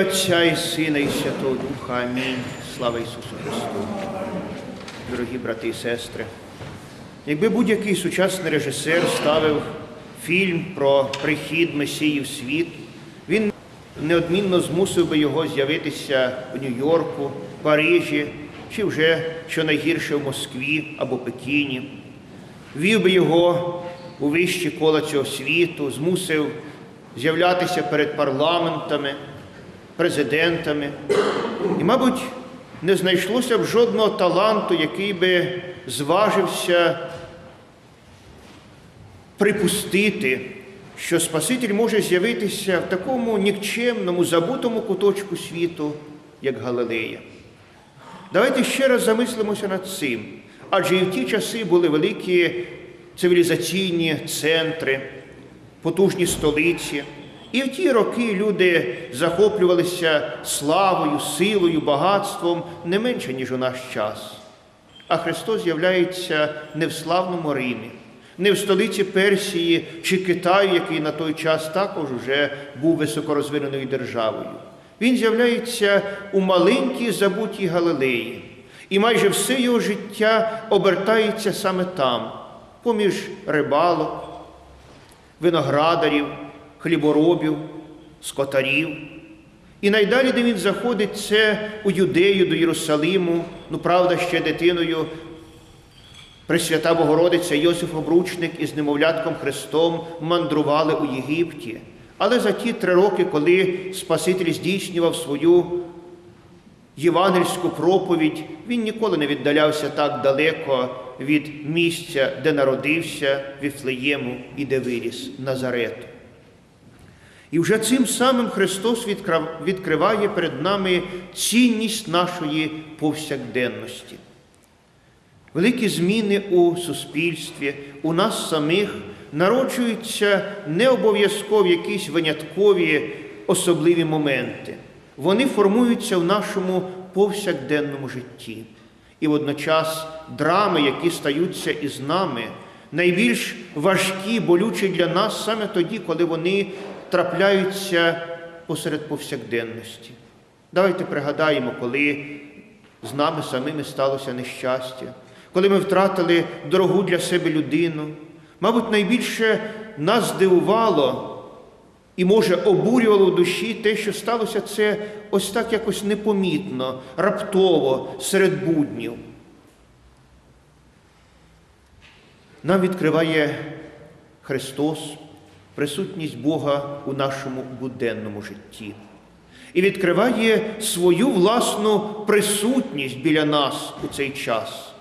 Отця і Сина, і Святого Духа. Амінь. Слава Ісусу Христу. Дорогі брати і сестри, якби будь-який сучасний режисер ставив фільм про прихід Месії в світ, він неодмінно змусив би його з'явитися в Нью-Йорку, Парижі чи вже що найгірше в Москві або Пекіні. Вів би його у вищі кола цього світу, змусив з'являтися перед парламентами, президентами. І, мабуть, не знайшлося б жодного таланту, який би зважився припустити, що Спаситель може з'явитися в такому нікчемному, забутому куточку світу, як Галилея. Давайте ще раз замислимося над цим. Адже і в ті часи були великі цивілізаційні центри, потужні столиці. І в ті роки люди захоплювалися славою, силою, багатством не менше, ніж у наш час. А Христос з'являється не в славному Римі, не в столиці Персії чи Китаю, який на той час також вже був високорозвиненою державою. Він з'являється у маленькій забутій Галилеї, і майже все його життя обертається саме там, поміж рибалок, виноградарів, хліборобів, скотарів. І найдалі, де він заходить, це у Юдею до Єрусалиму, ну правда, ще дитиною. Пресвята Богородиця Йосиф Обручник із немовлятком Христом мандрували у Єгипті. Але за ті три роки, коли Спаситель здійснював свою євангельську проповідь, він ніколи не віддалявся так далеко від місця, де народився Віфлеєму і де виріс Назарету. І вже цим самим Христос відкриває перед нами цінність нашої повсякденності. Великі зміни у суспільстві, у нас самих народжуються не обов'язково якісь виняткові особливі моменти. Вони формуються в нашому повсякденному житті. І водночас драми, які стаються із нами, найбільш важкі, болючі для нас саме тоді, коли вони трапляються посеред повсякденності. Давайте пригадаємо, коли з нами самими сталося нещастя, коли ми втратили дорогу для себе людину. Мабуть, найбільше нас здивувало і, може, обурювало в душі те, що сталося це ось так якось непомітно, раптово, серед буднів. Нам відкриває Христос присутність Бога у нашому буденному житті. І відкриває свою власну присутність біля нас у цей час.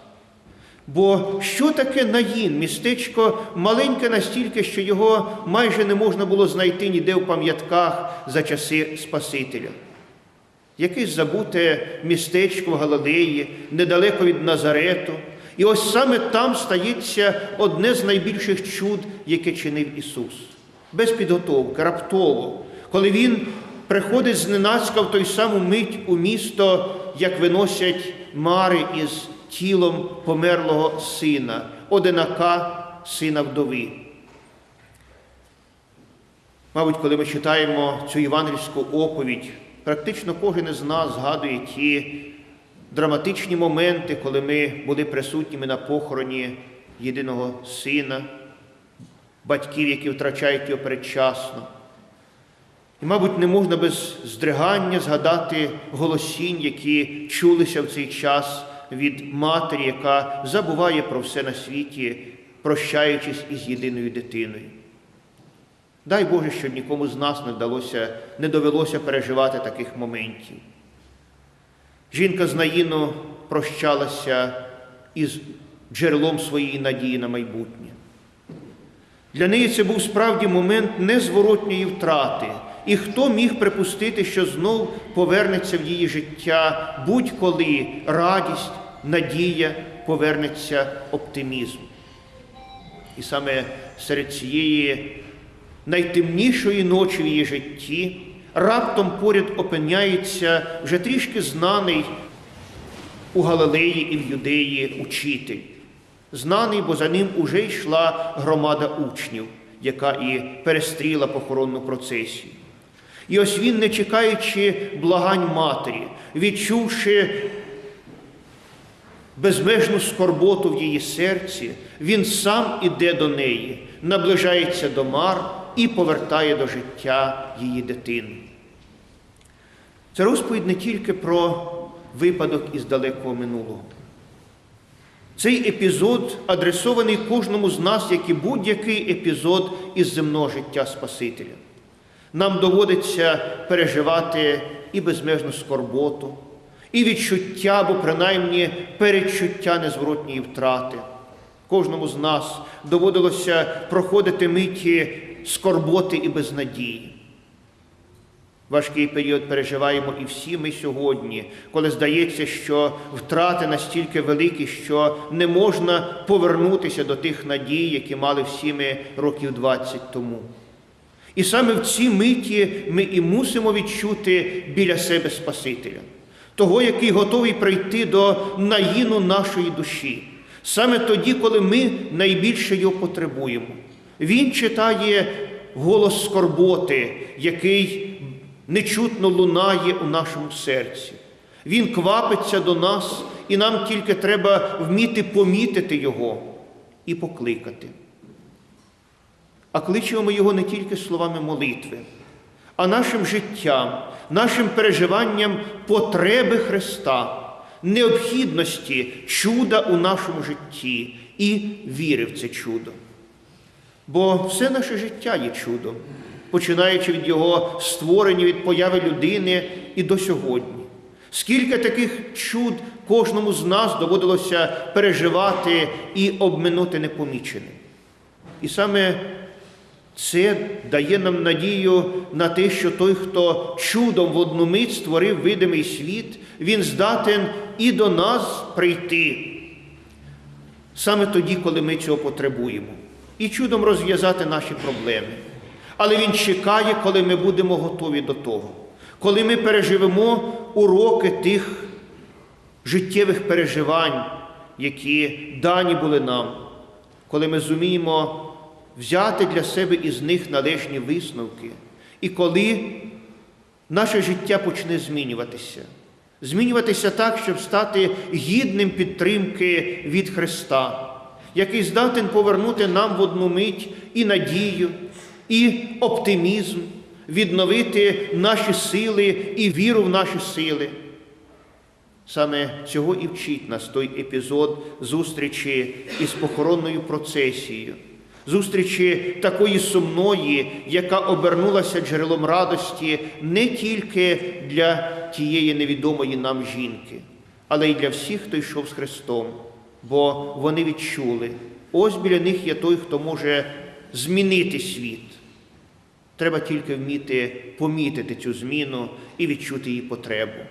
Бо що таке Наїн? Містечко маленьке настільки, що його майже не можна було знайти ніде в пам'ятках за часи Спасителя. Якесь забуте містечко в Галилеї, недалеко від Назарету. І ось саме там стається одне з найбільших чуд, яке чинив Ісус. Без підготовки, раптово, коли Він приходить зненацька в той саму мить у місто, як виносять мари із тілом померлого сина, одинака сина вдови. Мабуть, коли ми читаємо цю євангельську оповідь, практично кожен із нас згадує ті драматичні моменти, коли ми були присутніми на похороні єдиного сина, батьків, які втрачають його передчасно. І, мабуть, не можна без здригання згадати голосінь, які чулися в цей час від матері, яка забуває про все на світі, прощаючись із єдиною дитиною. Дай Боже, щоб нікому з нас не вдалося, не довелося переживати таких моментів. Жінка з Наїну прощалася із джерелом своєї надії на майбутнє. Для неї це був справді момент незворотньої втрати. І хто міг припустити, що знов повернеться в її життя будь-коли радість, надія, повернеться оптимізм. І саме серед цієї найтемнішої ночі в її житті раптом поряд опиняється вже трішки знаний у Галилеї і в Юдеї учитель. Знаний, бо за ним уже йшла громада учнів, яка і перестріла похоронну процесію. І ось він, не чекаючи благань матері, відчувши безмежну скорботу в її серці, він сам іде до неї, наближається до мар і повертає до життя її дитину. Це розповідь не тільки про випадок із далекого минулого. Цей епізод адресований кожному з нас, як і будь-який епізод із земного життя Спасителя. Нам доводиться переживати і безмежну скорботу, і відчуття, або принаймні передчуття незворотньої втрати. Кожному з нас доводилося проходити миті скорботи і безнадії. Важкий період переживаємо і всі ми сьогодні, коли здається, що втрати настільки великі, що не можна повернутися до тих надій, які мали всі ми років 20 тому. І саме в цій миті ми і мусимо відчути біля себе Спасителя, того, який готовий прийти до наїну нашої душі, саме тоді, коли ми найбільше його потребуємо. Він читає голос скорботи, який нечутно лунає у нашому серці. Він квапиться до нас, і нам тільки треба вміти помітити Його і покликати. А кличемо ми його не тільки словами молитви, а нашим життям, нашим переживанням потреби Христа, необхідності чуда у нашому житті і віри в це чудо. Бо все наше життя є чудом, починаючи від його створення, від появи людини і до сьогодні. Скільки таких чуд кожному з нас доводилося переживати і обминути непоміченим. І саме це дає нам надію на те, що той, хто чудом в одну мить створив видимий світ, він здатен і до нас прийти саме тоді, коли ми цього потребуємо, і чудом розв'язати наші проблеми. Але Він чекає, коли ми будемо готові до того, коли ми переживемо уроки тих життєвих переживань, які дані були нам, коли ми зуміємо взяти для себе із них належні висновки, і коли наше життя почне змінюватися, змінюватися так, щоб стати гідним підтримки від Христа, який здатен повернути нам в одну мить і надію, і оптимізм, відновити наші сили і віру в наші сили. Саме цього і вчить нас той епізод зустрічі із похоронною процесією, зустрічі такої сумної, яка обернулася джерелом радості не тільки для тієї невідомої нам жінки, але й для всіх, хто йшов з Христом, бо вони відчули, ось біля них є той, хто може змінити світ. Треба тільки вміти помітити цю зміну і відчути її потребу.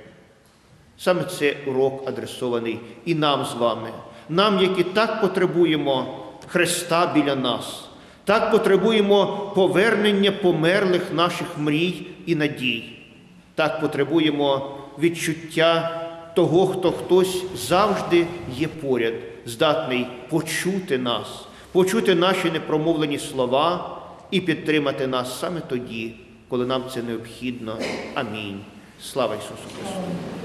Саме це урок адресований і нам з вами, нам, які так потребуємо Христа біля нас, так потребуємо повернення померлих наших мрій і надій, так потребуємо відчуття того, хто хтось завжди є поряд, здатний почути нас, почути наші непромовлені слова і підтримати нас саме тоді, коли нам це необхідно. Амінь. Слава Ісусу Христу!